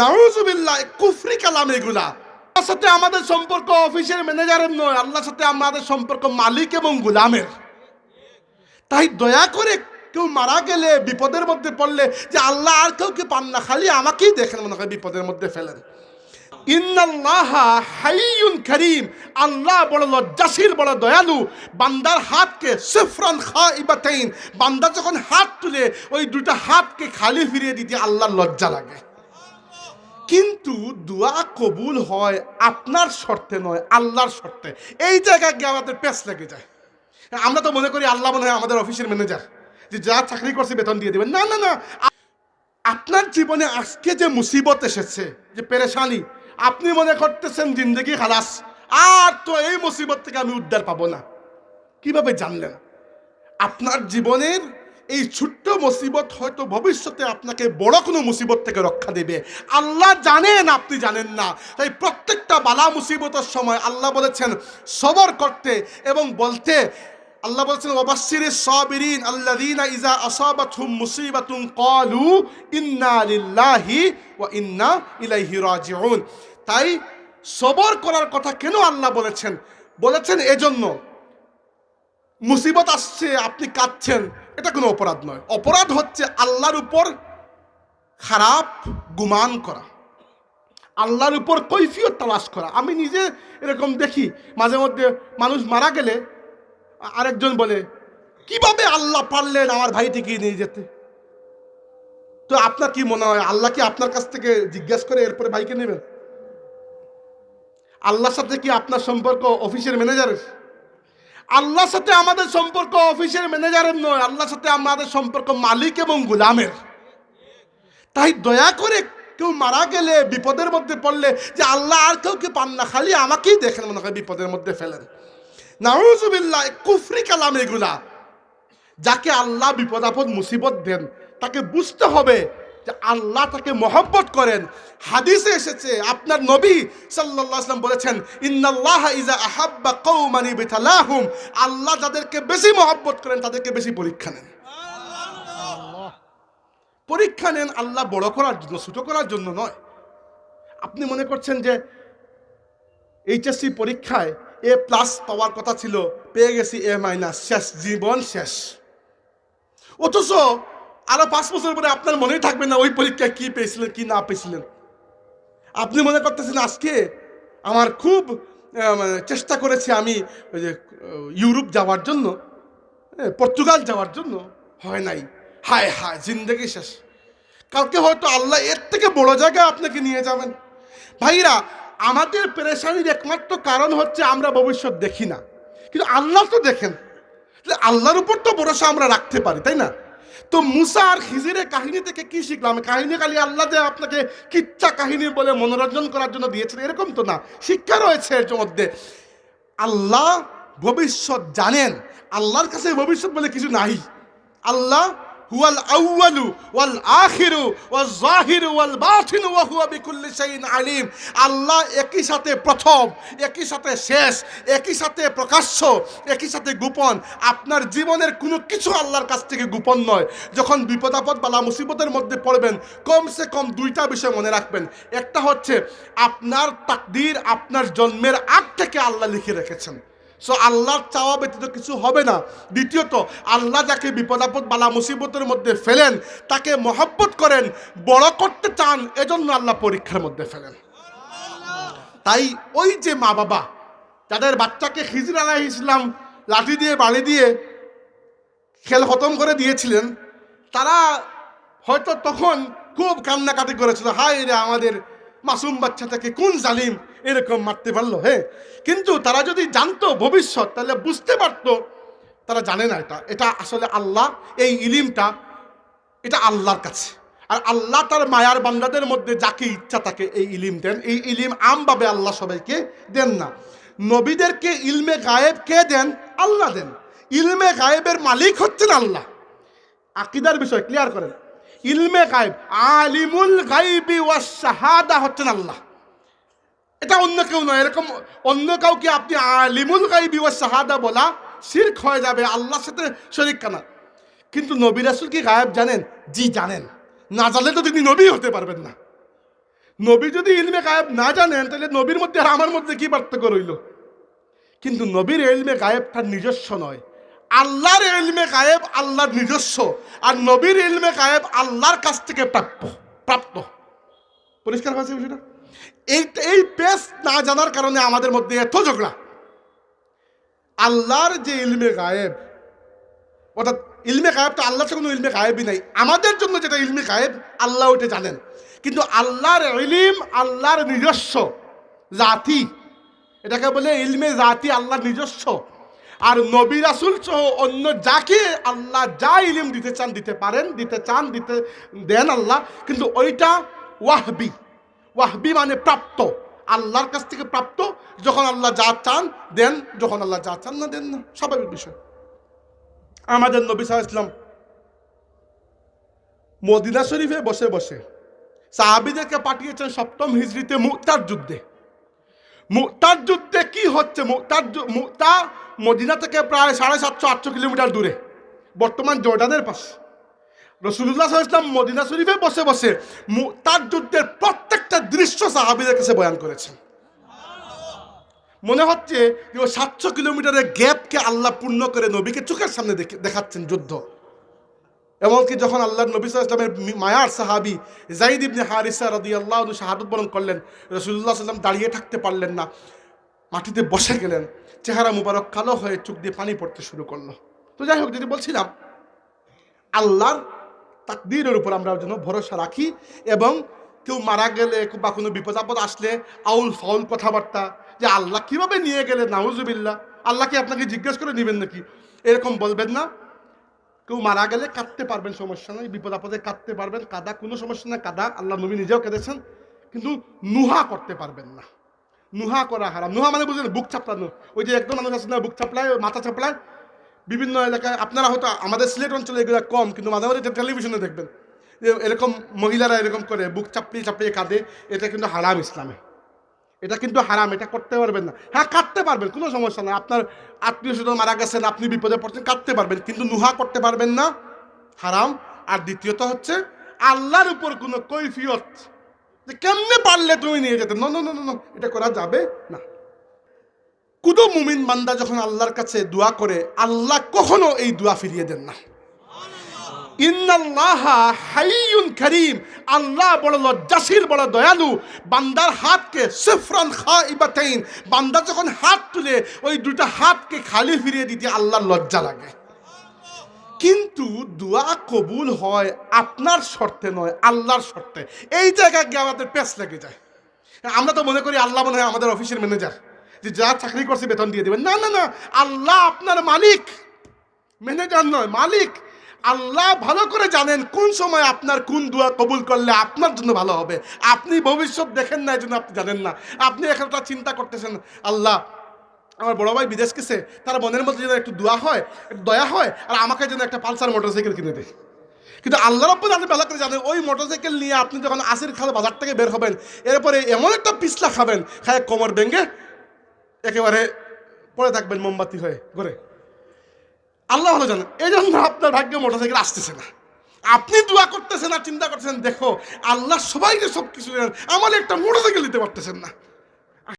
নাউজুবিল্লাহ, কুফরি কালাম এগুলা। আল্লাহর সাথে আমাদের সম্পর্ক অফিসের ম্যানেজারের নয়, আল্লাহর সাথে আমাদের সম্পর্ক মালিক এবং গোলামের। তাই দয়া করে কেউ মারা গেলে, বিপদের মধ্যে পড়লে, যে আল্লাহ আর কাউকে পান না, খালি আমাকেই দেখেন, মনে হয় বিপদের মধ্যে ফেলেন। হাইয়ুন করিম, আল্লাহ বড় লজ্জাশীল, বড় দয়ালু। বান্দার হাতকে সিফরান খাইবাতাইন, বান্দা যখন হাত তুলে, ওই দুটা হাতকে খালি ফিরিয়ে দিতে আল্লাহর লজ্জা লাগে। কিন্তু দোয়া কবুল হয় আপনার শর্তে নয়, আল্লাহর শর্তে। এই জায়গায় গিয়ে আমাদের পেস লেগে যায়। আমরা তো মনে করি আল্লাহ মনে হয় আমাদের অফিসের ম্যানেজার। যে যা চাকরি করছে বেতন দিয়ে দেবেন। না না না। আপনার জীবনে আজকে যে মুসিবত এসেছে, যে পেরেশানি, আপনি মনে করতেছেন জিন্দগি খালাস, আর তো এই মুসিবত থেকে আমি উদ্ধার পাবো না। কীভাবে জানলেন? আপনার জীবনের এই ছোট্ট মুসিবত হয়তো ভবিষ্যতে আপনাকে বড় কোনো মুসিবত থেকে রক্ষা দেবে। আল্লাহ জানেন, আপনি জানেন না। তাই প্রত্যেকটা বালা মুসিবতের সময় আল্লাহ বলেছেন, সবর করতে এবং বলতে। আল্লাহ বলেছেন ওবাসির সাবিরিন আল্লাযীনা ইজা আসাবাতহুম মুসিবাতুন ক্বালু ইন্না লিল্লাহি ওয়া ইন্না ইলাইহি রাজিউন। তাই সবর করার কথা কেন আল্লাহ বলেছেন? বলেছেন, এজন্য মুসিবত আসছে, আপনি কাঁদছেন। এটা কোনো অপরাধ নয়। অপরাধ হচ্ছে আল্লাহর উপর খারাপ গুমান করা। আল্লাহর উপর কৈফিয়ত তালাশ করা। আমি নিজে এরকম দেখি, মাঝে মধ্যে মানুষ মারা গেলে আরেকজন বলে, কীভাবে আল্লাহ পারলেন আমার ভাইটিকে নিয়ে যেতে? তো আপনার কি মনে হয়, আল্লাহ কি আপনার কাছ থেকে জিজ্ঞাসা করে এরপরে ভাইকে নেবেন? আল্লাহর সাথে কি আপনার সম্পর্ক অফিসের ম্যানেজারের আল্লাহর সাথে আমাদের সম্পর্ক অফিসের ম্যানেজারের নয়, আল্লাহর সাথে আমাদের সম্পর্ক মালিক এবং গোলামের। তাই দয়া করে কেউ মারা গেলে, বিপদের মধ্যে পড়লে যে আল্লাহ আর কাউকে পান না, খালি আমাকেই দেখেন, মনে হয় বিপদের মধ্যে ফেলেন। নাউজুবিল্লাহ, কুফরি কালাম এগুলা। যাকে আল্লাহ বিপদ আপদ, মুসিবত দেন, তাকে বুঝতে হবে যে আল্লাহ তাকে মহব্বত করেন। হাদিসে এসেছে আপনার নবী ওয়াসাল্লাম বলেছেন ইন্নাল্লাহ ইজা আহাব্বা কওমান বিতালাহুম আল্লাহ যাদেরকে বেশি মহব্বত করেন তাদেরকে বেশি পরীক্ষা নেন। পরীক্ষা নেন আল্লাহ বড় করার জন্য ছোট করার জন্য নয়। আপনি মনে করছেন যে এইচএসসি পরীক্ষায় এ প্লাস পাওয়ার কথা ছিল পেয়ে গেছি এ মাইনাস শেষ জীবন শেষ। অথচ আরও পাঁচ বছর পরে আপনার মনেই থাকবে না ওই পরীক্ষায় কি পেয়েছিলেন, কি না পেয়েছিলেন। আপনি মনে করতেছেন আজকে আমার খুব মানে চেষ্টা করেছি আমি ওই যে ইউরোপ যাওয়ার জন্য পর্তুগাল যাওয়ার জন্য, হয় নাই। হায় হায়, জিন্দগি শেষ। কালকে হয়তো আল্লাহ এর থেকে বড় জায়গায় আপনাকে নিয়ে যাবেন। ভাইরা, আমাদের পেরেশানির একমাত্র কারণ হচ্ছে আমরা ভবিষ্যৎ দেখি না। কিন্তু আল্লাহ তো দেখেন। আল্লাহর উপর তো ভরসা আমরা রাখতে পারি, তাই না? তো মুসা আর খিজিরের কাহিনী থেকে কি শিখলাম? কাহিনী খালি আল্লাহ যে আপনাকে কিচ্ছা কাহিনী বলে মনোরঞ্জন করার জন্য দিয়েছেন, এরকম তো না। শিক্ষা রয়েছে এর মধ্যে। আল্লাহ ভবিষ্যৎ জানেন। আল্লাহর কাছে ভবিষ্যৎ বলে কিছু নাই। আল্লাহ হুয়াল আউয়ালু ওয়াল আখিরু ওয়াল জাহিরু ওয়াল বাতিনু ওয়া হুয়া বিকুল্লি শাইইন আলিম। আল্লাহ একই সাথে প্রথম, একই সাথে শেষ, একই সাথে প্রকাশ্য, একই সাথে গোপন। আপনার জীবনের কোনো কিছু আল্লাহর কাছ থেকে গোপন নয়। যখন বিপদ আপদ বালা মুসিবতের মধ্যে পড়বেন, কমসে কম দুইটা বিষয় মনে রাখবেন। একটা হচ্ছে, আপনার তাকদির আপনার জন্মের আগ থেকে আল্লাহ লিখে রেখেছেন। সো আল্লাহর চাওয়া ব্যতীত কিছু হবে না। দ্বিতীয়ত, আল্লাহ যাকে বিপদ আপদ বালা মুসিবতের মধ্যে ফেলেন, তাকে মহব্বত করেন, বড় করতে চান, এজন্য আল্লাহ পরীক্ষার মধ্যে ফেলেন। তাই ওই যে মা বাবা, যাদের বাচ্চাকে খিজির আলাহ ইসলাম লাঠি দিয়ে, বাড়ি দিয়ে খেল খতম করে দিয়েছিলেন, তারা হয়তো তখন খুব কান্নাকাটি করেছিল, হায় রে আমাদের মাসুম বাচ্চাটাকে কোন জালিম এরকম মারতে পারল হ্যাঁ? কিন্তু তারা যদি জানতো ভবিষ্যৎ, তাহলে বুঝতে পারতো, তারা জানে না এটা। এটা আসলে আল্লাহ, এই ইলিমটা, এটা আল্লাহর কাছে। আর আল্লাহ তার মায়ার বান্দাদের মধ্যে যাকে ইচ্ছা তাকে এই ইলিম দেন। এই ইলিম আমভাবে আল্লাহ সবাইকে দেন না। নবীদেরকে ইলমে গায়েব কে দেন? আল্লাহ দেন। ইলমে গায়েবের মালিক হচ্ছেন আল্লাহ। আকিদার বিষয় ক্লিয়ার করেন। ইলমে গায়েব, আলিমুল গাইবি ওয়াস শাহাদা হচ্ছেন আল্লাহ। এটা অন্য কেউ নয়, এরকম অন্য কাউকে আপনি আলিমুল গাইবি ওয়াস শাহাদা বলা শিরক হয়ে যাবে, আল্লাহর সাথে শরিক কানা? কিন্তু নবী রাসুল কি গায়েব জানেন? জি জানেন। না জানলে তো তিনি নবী হতে পারবেন না। নবী যদি ইলমে গায়েব না জানেন, তাহলে নবীর মধ্যে আর আমার মধ্যে কি পার্থক্য রইল? কিন্তু নবীর ইলমে গায়েব তার নিজস্ব নয়। আল্লাহর এলমে গায়েব, আল্লাহর নিজস্ব। আর নবীর এলমে গায়েব, আল্লাহর কাছ থেকে প্রাপ্য প্রাপ্ত। পরিষ্কার হয়েছে বিষয়টা? এই এই পেস না জানার কারণে আমাদের মধ্যে এত ঝগড়া। আল্লাহর যে ইলমে গায়েব, অর্থাৎ ইলমে গায়েব তো আল্লাহর কোনো ইলমে গায়েবই নাই। আমাদের জন্য যেটা ইলমে গায়েব, আল্লাহ ওটা জানেন। কিন্তু আল্লাহর ইলিম, আল্লাহর নিজস্ব জাতি, এটাকে বলে ইলমে জাতি, আল্লাহর নিজস্ব। আর নবী রাসুল সহ অন্য যাকে আল্লাহ যা ইলিম দিতে চান, দিতে পারেন, দিতে চান, দিতে দেন আল্লাহ, কিন্তু ওইটা ওয়াহবি। ওয়াহবি মানে প্রাপ্ত। আল্লাহর কাছ থেকে প্রাপ্ত, যখন আল্লাহ যা চান, দেন, যখন আল্লাহ যা চান না, দেন না। স্বাভাবিক বিষয়। আমাদের নবী সাহা ইসলাম মদিনা শরীফে বসে বসে সাহাবিদেরকে পাঠিয়েছেন সপ্তম হিজড়িতে মুক্তার যুদ্ধে। মুক্তার যুদ্ধে কি হচ্ছে? মুক্তার মুক্তা মদিনা থেকে প্রায় সাড়ে সাতশো, আটশো কিলোমিটার দূরে। বর্তমান জর্ডানের পাশে। রসুল্লাহ ইসলাম মদিনা শরীফে বসে বসে তার যুদ্ধের প্রত্যেকটা দৃশ্য সাহাবিদের কাছে বয়ান করেছেন। মনে হচ্ছে যে ও সাতশো কিলোমিটারের গ্যাপকে আল্লাহ পূর্ণ করে নবীকে চোখের সামনে দেখে- দেখাচ্ছেন যুদ্ধ। এমনকি যখন আল্লাহ নবী ইসলামের মায়ার সাহাবি জাইদ ইবনে হারিসা রাদি আল্লাহ শাহাদত বরণ করলেন রসুল্লাহ সাল্লাম দাঁড়িয়ে থাকতে পারলেন না। মাটিতে বসে গেলেন, চেহারা মুবারক কালো হয়ে চোখ দিয়ে পানি পড়তে শুরু করল। তো যাই হোক, যদি বলছিলাম, আল্লাহর তাকদীরের উপর আমরা যেন ভরসা রাখি এবং কেউ মারা গেলে বা কোনো বিপদ আপদ আসলে আউল ফাউল কথাবার্তা, যে আল্লাহ কীভাবে নিয়ে গেলে নাউজুবিল্লাহ আল্লাহকে আপনাকে জিজ্ঞেস করে নেবেন নাকি? এরকম বলবেন না। কেউ মারা গেলে কাঁদতে পারবেন, সমস্যা নেই, বিপদ আপদে কাঁদতে পারবেন, কাদা কোনো সমস্যা নেই কাদা আল্লাহ নবী নিজেও কেঁদেছেন, কিন্তু নুহা করতে পারবেন না। নুহা করা হারাম নুহা মানে বুঝলেন বুক চাপলানো ওই যে একদম মানুষ আছে না, বুক চাপলায় মাথা চাপলায় বিভিন্ন এলাকায় আপনারা হয়তো আমাদের সিলেট অঞ্চলে এগুলো কম, কিন্তু মাঝে মাঝে টেলিভিশনে দেখবেন। যে এরকম মহিলারা এরকম করে, বুক চাপড়িয়ে চাপড়িয়ে কাঁদে, এটা কিন্তু হারাম ইসলামে। এটা কিন্তু হারাম, এটা করতে পারবেন না। হ্যাঁ কাটতে পারবেন, কোনো সমস্যা নেই। আপনার আত্মীয় স্বজন মারা গেছেন, আপনি বিপদে পড়ছেন কাটতে পারবেন। কিন্তু নুহা করতে পারবেন না, হারাম। আর দ্বিতীয়ত হচ্ছে, আল্লাহর উপর কোনো কৈফিয়ত যে কেমনে পারলে তুমি নিয়ে যেতে? ন এটা করা যাবে না। কুদু মুমিন বান্দা যখন আল্লাহর কাছে দোয়া করে, আল্লাহ কখনো এই দোয়া ফিরিয়ে দেন না। করিম। আল্লাহ বড় লজ্জাশীল, বড় দয়ালু। বান্দার হাতকে সিফরান খাইবাতাইন। বান্দা যখন হাত তুলে, ওই দুটো হাতকে খালি ফিরিয়ে দিতে আল্লাহর লজ্জা লাগে। কিন্তু দোয়া কবুল হয় আপনার শর্তে নয়, আল্লাহর শর্তে। এই জায়গায় গিয়ে আমাদের পেস লেগে যায়। আমরা তো মনে করি আল্লাহ মনে হয় আমাদের অফিসের ম্যানেজার। যে যা চাকরি করছে বেতন দিয়ে দেবেন। না না না, আল্লাহ আপনার মালিক। ম্যানেজার নয়, মালিক। আল্লাহ ভালো করে জানেন কোন সময় আপনার কোন দোয়া কবুল করলে আপনার জন্য ভালো হবে। আপনি ভবিষ্যৎ দেখেন না, এই জন্য আপনি জানেন না। আপনি একটা চিন্তা করতেছেন, আল্লাহ আমার বড় ভাই বিদেশ গেছে, তার মনের মধ্যে যেন একটু দোয়া হয়, একটু দয়া হয়, আর আমাকে যেন একটা পালসার মোটরসাইকেল কিনে দেয়। কিন্তু আল্লাহ রব্বুল আপনি ভালো করে জানেন, ওই মোটরসাইকেল নিয়ে আপনি যখন আসির খালে বাজার থেকে বের হবেন, এরপরে এমন একটা পিছলা খাবেন, খায় কোমর ভেঙে একেবারে পড়ে থাকবেন মোমবাতি হয়ে, ঘরে। আল্লাহ ভালো জানেন, এই জন্য আপনার ভাগ্যে মোটরসাইকেল আসতেছে না। আপনি দোয়া করতেছেন আর চিন্তা করতেছেন, দেখো, আল্লাহ সবাইকে সব কিছু আমার একটা মোটরসাইকেল দিতে পারতেছেন না।